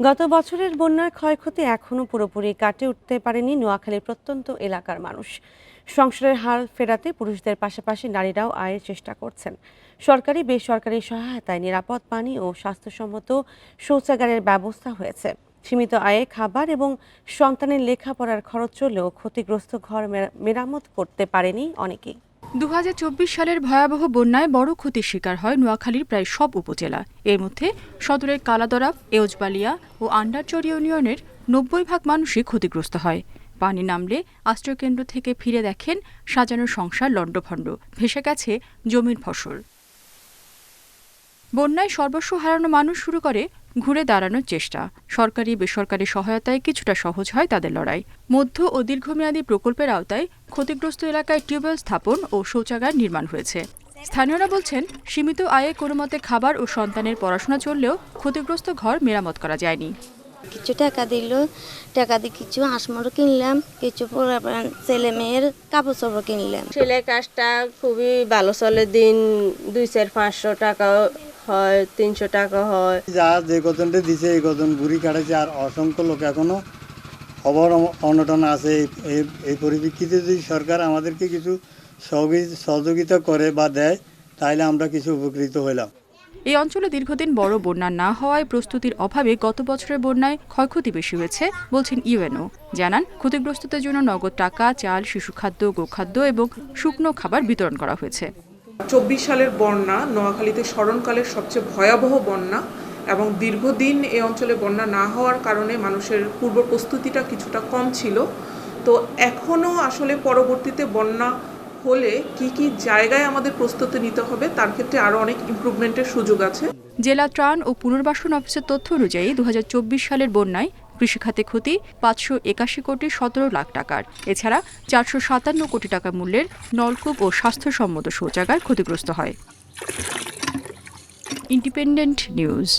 গত বছরের বন্যার ক্ষয়ক্ষতি এখনও পুরোপুরি কাটে উঠতে পারেনি নোয়াখালীর প্রত্যন্ত এলাকার মানুষ। সংসারের হাল ফেরাতে পুরুষদের পাশাপাশি নারীরাও আয়ের চেষ্টা করছেন। সরকারি, বেসরকারি সহায়তায় নিরাপদ পানি ও স্বাস্থ্যসম্মত শৌচাগারের ব্যবস্থা হয়েছে। সীমিত আয়ে খাবার এবং সন্তানের লেখাপড়ার খরচ চললেও ক্ষতিগ্রস্ত ঘর মেরামত করতে পারেনি অনেকেই। দু হাজার চব্বিশ সালের ভয়াবহ বন্যায় বড় ক্ষতির শিকার হয় নোয়াখালীর প্রায় সব উপজেলা। এর মধ্যে সদরের কালাদরা এওজবালিয়া ও আন্ডারচর ইউনিয়নের নব্বই ভাগ মানুষই ক্ষতিগ্রস্ত হয়। পানি নামলে আশ্রয়কেন্দ্র থেকে ফিরে দেখেন সাজানো সংসার লণ্ডভণ্ড, ভেসে গেছে জমির ফসল। বন্যায় সর্বস্ব হারানো মানুষ শুরু করে ঘুরে দাঁড়ানোর চেষ্টা। সরকারি বেসরকারি সহায়তায় কিছুটা সহজ হয় তাদের লড়াই। মধ্য ও দীর্ঘমেয়াদী প্রকল্পের আওতায় ক্ষতিগ্রস্ত এলাকায় টিউবওয়েল স্থাপন ও শৌচাগার নির্মাণ হয়েছে। স্থানীয়রা বলছেন সীমিত আয়ে কোনো মতে খাবার ও সন্তানের পড়াশোনা চললেও ক্ষতিগ্রস্ত ঘর মেরামত করা যায়নি। কিছু টাকা দিল টাকা দিয়ে কিছু হাঁসমরও কিনলাম কিছু ছেলে মেয়ের কাপড় চোপড় কিনলাম। সেলাই কাজটা খুবই ভালো চলে দিন দুই চার পাঁচশো টাকা হয় তিনশো টাকা হয়। যা যে কতনটা দিছে এই কতন বুড়ি কাটাচ্ছে আর অসংখ্য লোক এখনও খবর অনটন আছে। এই- পরিপ্রেক্ষিতে যদি সরকার আমাদেরকে কিছু সহযোগিতা করে বা দেয় তাহলে আমরা কিছু উপকৃত হইলাম। এই অঞ্চলে দীর্ঘদিন বড় বন্যা না হওয়ায় প্রস্তুতির অভাবে গত বছরের বন্যায় ক্ষয়ক্ষতি বেশি হয়েছে বলছেন ইউএনও। জানান ক্ষতিগ্রস্তদের জন্য নগদ টাকা চাল শিশুখাদ্য গোখাদ্য এবং শুকনো খাবার বিতরণ করা হয়েছে। চব্বিশ সালের বন্যা নোয়াখালীতে স্মরণকালের সবচেয়ে ভয়াবহ বন্যা। এবং দীর্ঘদিন এই অঞ্চলে বন্যা না হওয়ার কারণে মানুষের পূর্ব প্রস্তুতিটা কিছুটা কম ছিল। তো এখনও আসলে পরবর্তীতে বন্যা হলে কি কি জায়গায় আমাদের প্রস্তুতি নিতে হবে, তার ক্ষেত্রে আরও অনেক ইমপ্রুভমেন্টের সুযোগ আছে। জেলা ত্রাণ ও পুনর্বাসন অফিসের তথ্য অনুযায়ী দু হাজার চব্বিশ সালের বন্যায় কৃষিখাতে ক্ষতি পাঁচশো একাশি কোটি সতেরো লাখ টাকার। এছাড়া চারশো সাতান্ন কোটি টাকা মূল্যের নলকূপ ও স্বাস্থ্যসম্মত শৌচাগার ক্ষতিগ্রস্ত হয়। Independent news